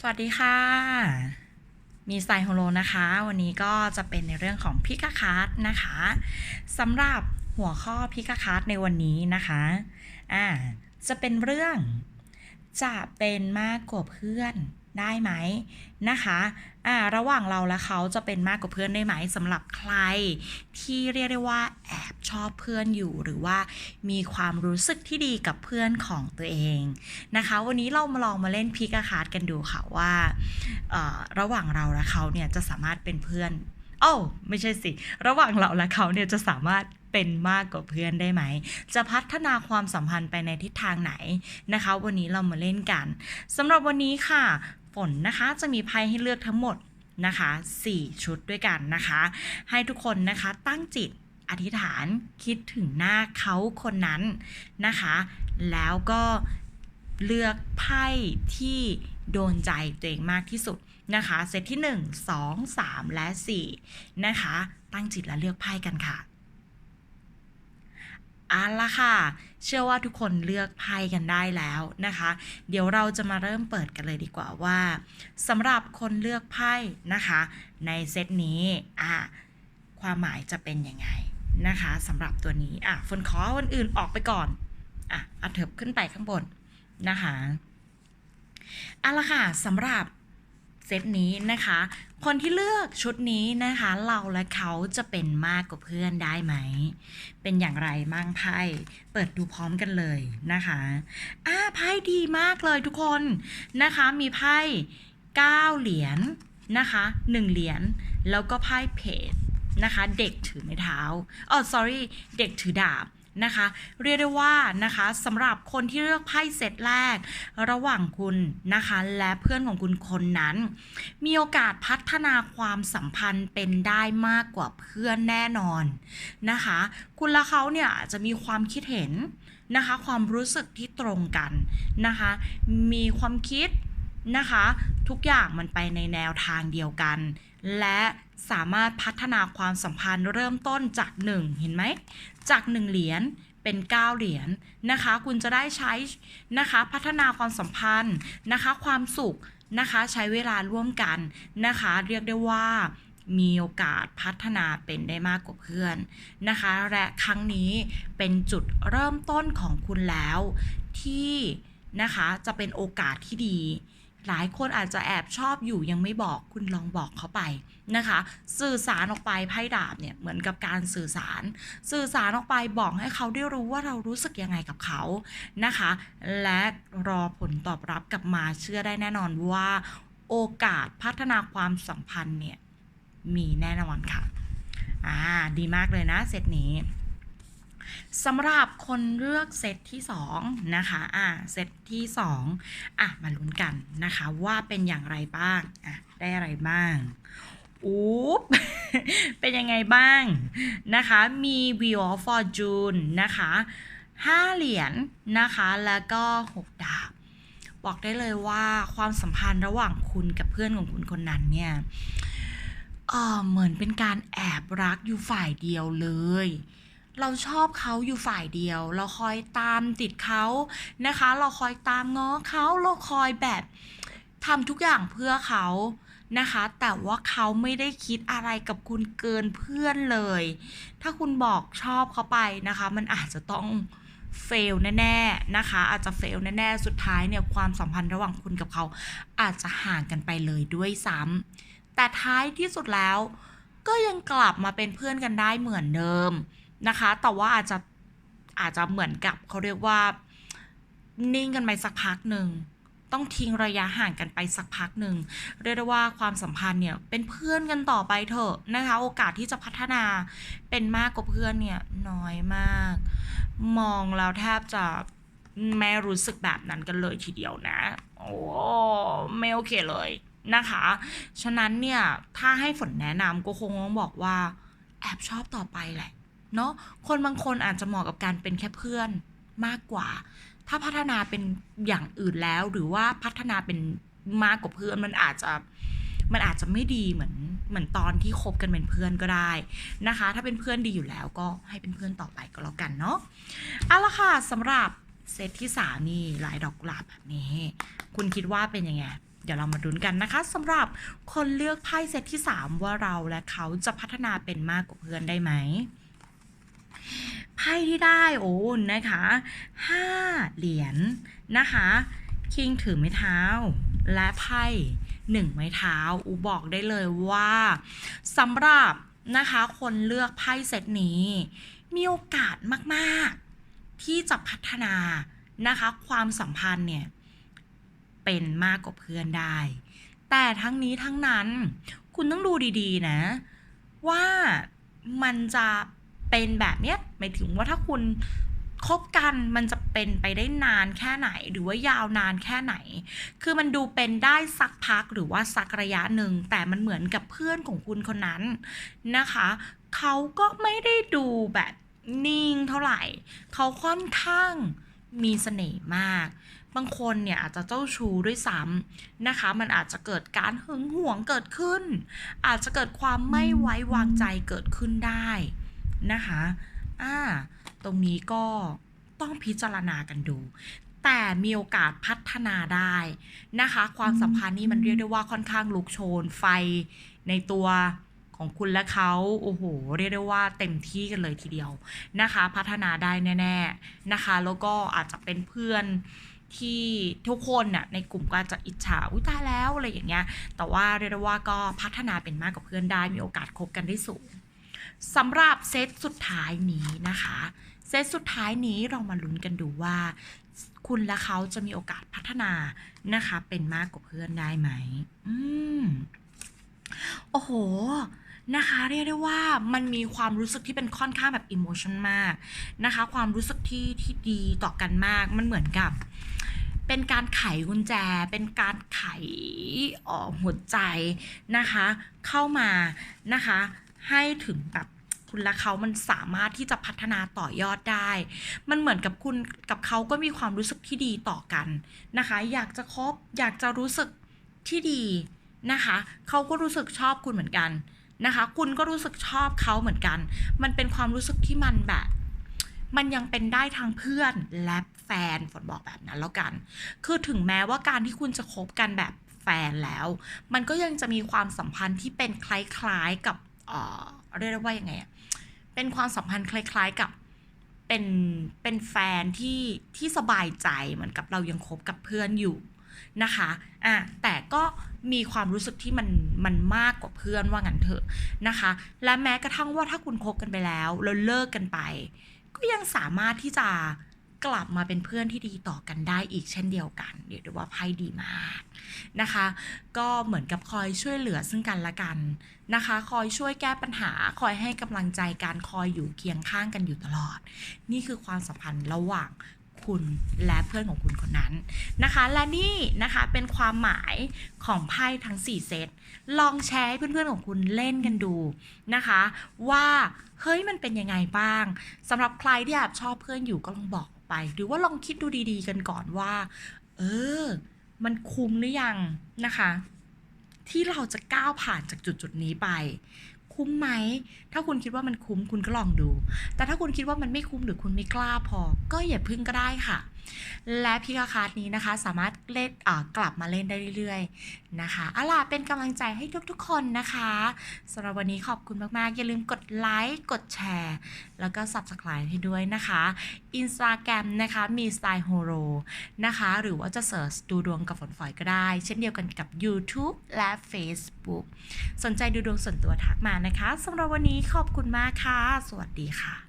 สวัสดีค่ะ มีไซโฮโลนะคะ วันนี้ก็จะเป็นในเรื่องของพิกาคัสนะคะสำหรับหัวข้อพิกาคัสในวันนี้นะคะ อ่า จะเป็นเรื่อง จะเป็นมากกว่าเพื่อนได้ไหมนะคะอ่าระหว่างเราและเขาจะเป็นมากกว่าเพื่อนได้ไหมสำหรับใคร ที่เรียกได้ว่าแอบชอบเพื่อนอยู่หรือว่ามีความรู้สึกที่ดีกับเพื่อนของตัวเองนะคะ วันนี้เรามาลองมาเล่นพิกาคาร์ดกันดูค่ะว่าเอ่อระหว่างเราและเขาเนี่ยจะสามารถเป็นเพื่อนโอ้ไม่ใช่สิ ระหว่างเราและเขาเนี่ยจะสามารถ เป็นมากกว่าเพื่อนได้ไหม จะพัฒนาความสัมพันธ์ไปในทิศทางไหนนะคะ วันนี้เรามาเล่นกันสำหรับวันนี้ค่ะ ฝนนะคะจะมีไพ่ให้เลือกทั้งหมดนะคะ4ชุดด้วยกันนะคะ ให้ทุกคนนะคะตั้งจิตอธิษฐานคิดถึงหน้าเขาคนนั้นนะคะ แล้วก็เลือกไพ่ที่โดนใจตัวเองมากที่สุดนะคะ เซตที่ 1 2 3 และ 4 นะคะ ตั้งจิตและเลือกไพ่กันค่ะ อาละค่ะ เชื่อว่าทุกคนเลือกไพ่กันได้แล้วนะคะ เดี๋ยวเราจะมาเริ่มเปิดกันเลยดีกว่าว่าสำหรับคนเลือกไพ่นะคะ ในเซตนี้อะความหมายจะเป็นยังไงนะคะสำหรับตัวนี้อะฝนขอวันอื่นออกไปก่อนอะเอาเถิบขึ้นไปข้างบนนะคะเอาละค่ะสำหรับ เซตนี้นะคะ คนที่เลือกชุดนี้นะคะ เราและเขาจะเป็นมากกว่าเพื่อนได้ไหม เป็นอย่างไรมั่งไพ่เปิดดูพร้อมกันเลยนะคะอ่าไพ่ดีมากเลยทุกคนนะคะ มีไพ่9เหรียญนะคะ1เหรียญแล้วก็ไพ่เพจนะคะ เด็กถือไม้เท้าอ๋อ sorry เด็กถือดาบ นะคะ เรียกได้ว่านะคะสำหรับคนที่เลือกไพ่เซตแรก ระหว่างคุณนะคะ และเพื่อนของคุณคนนั้น มีโอกาสพัฒนาความสัมพันธ์เป็นได้มากกว่าเพื่อนแน่นอนนะคะ คุณและเขาเนี่ยจะมีความคิดเห็นนะคะ ความรู้สึกที่ตรงกันนะคะ มีความคิดนะคะ ทุกอย่างมันไปในแนวทางเดียวกัน และ สามารถพัฒนาความสัมพันธ์เริ่มต้นจาก 1 เห็นไหม จาก 1 เหรียญเป็น 9 เหรียญนะคะ คุณจะได้ใช้นะคะพัฒนาความสัมพันธ์นะคะความสุขนะคะใช้เวลาร่วมกันนะคะ เรียกได้ว่ามีโอกาสพัฒนาเป็นได้มากกว่าเพื่อนนะคะ และครั้งนี้เป็นจุดเริ่มต้นของคุณแล้วที่นะคะจะเป็นโอกาสที่ดี หลายคนอาจจะแอบชอบอยู่ยังไม่บอกคุณลองบอกเขาไปนะคะ สื่อสารออกไปไพ่ดาบเนี่ยเหมือนกับการสื่อสาร สื่อสารออกไปบอกให้เขาได้รู้ว่าเรารู้สึกยังไงกับเขานะคะ และรอผลตอบรับกลับมาเชื่อได้แน่นอนว่าโอกาสพัฒนาความสัมพันธ์เนี่ยมีแน่นอนค่ะ อ่า ดีมากเลยนะเซตนี้ สำหรับคนเลือกเซตที่2นะคะอ่าเซตที่2อะมาลุ้นกันนะคะว่าเป็นอย่างไรบ้างอะได้อะไรบ้างอุ๊บเป็นยังไงบ้างนะคะมี Wheel of Fortune นะคะ5เหรียญนะคะแล้วก็ 6 ดาบ บอกได้เลยว่าความสัมพันธ์ระหว่างคุณกับเพื่อนของคุณคนนั้นเนี่ยเออเหมือนเป็นการแอบรักอยู่ฝ่ายเดียวเลย เราชอบเขาอยู่ฝ่ายเดียว เราคอยตามติดเขานะคะ เราคอยตามง้อเขาเราคอยแบบทำทุกอย่างเพื่อเขานะคะ แต่ว่าเขาไม่ได้คิดอะไรกับคุณเกินเพื่อนเลย ถ้าคุณบอกชอบเขาไปนะคะ มันอาจจะต้องเฟลแน่ๆนะคะ อาจจะเฟลแน่ๆ สุดท้ายเนี่ยความสัมพันธ์ระหว่างคุณกับเขา อาจจะห่างกันไปเลยด้วยซ้ำแต่ท้ายที่สุดแล้ว ก็ยังกลับมาเป็นเพื่อนกันได้เหมือนเดิม นะคะ แต่ว่าอาจจะอาจจะเหมือนกับเขาเรียกว่า นิ่งกันไปสักพักหนึ่งต้องทิ้งระยะห่างกันไปสักพักหนึ่งเรียกได้ว่าความสัมพันธ์เนี่ยเป็นเพื่อนกันต่อไปเถอะนะคะ โอกาสที่จะพัฒนาเป็นมากกว่าเพื่อนเนี่ยน้อยมาก มองแล้วแทบจะไม่รู้สึกแบบนั้นกันเลยทีเดียวนะ โอ้ไม่โอเคเลยนะคะ ฉะนั้นเนี่ยถ้าให้ฝนแนะนำก็คงต้องบอกว่าแอบชอบต่อไปแหละ เนาะคนบางคนอาจจะเหมาะกับการเป็นแค่เพื่อนมากกว่า ถ้าพัฒนาเป็นอย่างอื่นแล้ว หรือว่าพัฒนาเป็นมากกว่าเพื่อนมันอาจจะมันอาจจะไม่ดีเหมือนเหมือนตอนที่คบกันเป็นเพื่อนก็ได้นะคะ ถ้าเป็นเพื่อนดีอยู่แล้วก็ให้เป็นเพื่อนต่อไปก็แล้วกันเนาะเอาละค่ะสำหรับเซตที่สามนี่ลายดอกกุหลาบแบบนี้ คุณคิดว่าเป็นยังไงเดี๋ยวเรามาดุนกันนะคะสำหรับคนเลือกไพ่เซตที่ 3 ว่าเราและเขาจะพัฒนาเป็นมากกว่าเพื่อนได้ไหม ไพ่ที่ได้โอ้นะคะห้าเหรียญนะคะคิงถือไม้เท้า และไพ่หนึ่งไม้เท้าอูบอกได้เลยว่าสำหรับนะคะคนเลือกไพ่เซตนี้ มีโอกาสมากๆ ที่จะพัฒนานะคะความสัมพันธ์เนี่ยเป็นมากกว่าเพื่อนได้ แต่ทั้งนี้ทั้งนั้นคุณต้องดูดีๆนะ ว่ามันจะ เป็นแบบเนี้ยหมายถึงว่าถ้าคุณคบกันมันจะเป็นไปได้นานแค่ไหนหรือว่ายาวนานแค่ไหน คือมันดูเป็นได้สักพักหรือว่าสักระยะหนึ่ง แต่มันเหมือนกับเพื่อนของคุณคนนั้นนะคะ เขาก็ไม่ได้ดูแบบนิ่งเท่าไหร่ เขาค่อนข้างมีเสน่ห์มาก บางคนเนี่ยอาจจะเจ้าชู้ด้วยซ้ำนะคะ มันอาจจะเกิดการหึงหวงเกิดขึ้น อาจจะเกิดความไม่ไว้วางใจเกิดขึ้นได้ นะคะอ่าตรงนี้ก็ต้องพิจารณากันดู แต่มีโอกาสพัฒนาได้นะคะ ความสัมพันธ์นี่มันเรียกได้ว่าค่อนข้างลุกโชนไฟในตัวของคุณและเขาโอ้โห เรียกได้ว่าเต็มที่กันเลยทีเดียวนะคะ พัฒนาได้แน่ๆนะคะ แล้วก็อาจจะเป็นเพื่อนที่ทุกคนน่ะในกลุ่มก็อาจจะอิจฉาอุ้ยตายแล้วอะไรอย่างเงี้ยแต่ว่าเรียกได้ว่าก็พัฒนาเป็นมากกว่าเพื่อนได้มีโอกาสคบกันได้สูง สำหรับเซตสุดท้ายนี้นะคะ เซตสุดท้ายนี้เรามาลุ้นกันดูว่า คุณและเขาจะมีโอกาสพัฒนานะคะ เป็นมากกว่าเพื่อนได้ไหมอืมโอ้โหนะคะเรียกได้ว่ามันมีความรู้สึกที่เป็นค่อนข้างแบบอิโมชันมากนะคะ ความรู้สึกที่ที่ดีต่อกันมากมันเหมือนกับ เป็นการไขกุญแจ เป็นการไขออกหัวใจนะคะ เข้ามานะคะ ให้ถึงแบบคุณและเขามันสามารถที่จะพัฒนาต่อยอดได้ มันเหมือนกับคุณกับเขาก็มีความรู้สึกที่ดีต่อกันนะคะ อยากจะคบอยากจะรู้สึกที่ดีนะคะ เขาก็รู้สึกชอบคุณเหมือนกันนะคะ คุณก็รู้สึกชอบเขาเหมือนกัน มันเป็นความรู้สึกที่มันแบบ มันยังเป็นได้ทั้งเพื่อนและแฟนฝนบอกแบบนั้นแล้วกัน คือถึงแม้ว่าการที่คุณจะคบกันแบบแฟนแล้ว มันก็ยังจะมีความสัมพันธ์ที่เป็นคล้ายๆกับ เออเรียกได้ว่ายังไงอะเป็นความสัมพันธ์คล้ายๆกับเป็นเป็นแฟนที่ที่สบายใจเหมือนกับเรายังคบกับเพื่อนอยู่นะคะอะแต่ก็มีความรู้สึกที่มันมันมากกว่าเพื่อนว่างั้นเถอะนะคะ และแม้กระทั่งว่าถ้าคุณคบกันไปแล้วแล้วเลิกกันไป ก็ยังสามารถที่จะกลับมาเป็นเพื่อนที่ดีต่อกันได้อีกเช่นเดียวกันเรียกได้ว่าไพ่ดีมาก นะคะ ก็เหมือนกับคอยช่วยเหลือซึ่งกันและกันนะคะ คอยช่วยแก้ปัญหา คอยให้กำลังใจการคอยอยู่เคียงข้างกันอยู่ตลอด นี่คือความสัมพันธ์ระหว่างคุณและเพื่อนของคุณคนนั้นนะคะ และนี่นะคะเป็นความหมายของไพ่ทั้ง 4 เซต ลองแชร์ให้เพื่อนๆของคุณเล่นกันดูนะคะ ว่าเฮ้ยมันเป็นยังไงบ้างสำหรับใครที่แอบชอบเพื่อนอยู่ก็ลองบอกไป หรือว่าลองคิดดูดีๆกันก่อนว่า เออ มันคุ้มหรือยังนะคะ ที่เราจะก้าวผ่านจากจุดจุดนี้ไป คุ้มไหม ถ้าคุณคิดว่ามันคุ้มคุณก็ลองดู แต่ถ้าคุณคิดว่ามันไม่คุ้มหรือคุณไม่กล้าพอ ก็อย่าพึ่งก็ได้ค่ะ และพิกาคาร์ดนี้นะคะ สามารถเล่นกลับมาเล่นได้เรื่อยๆนะคะเอาล่ะเป็นกำลังใจให้ทุกๆคนนะคะสำหรับวันนี้ขอบคุณมากๆ อย่าลืมกดไลค์กดแชร์ แล้วก็ Subscribe ให้ด้วยนะคะ Instagram นะคะมี Style Horo นะคะ หรือว่าจะเสิร์ชดูดวงกับฝนฝอยก็ได้ เช่นเดียวกันกับ YouTube และ Facebook สนใจดูดวงส่วนตัวทักมานะคะสำหรับวันนี้ขอบคุณมากค่ะ สวัสดีค่ะ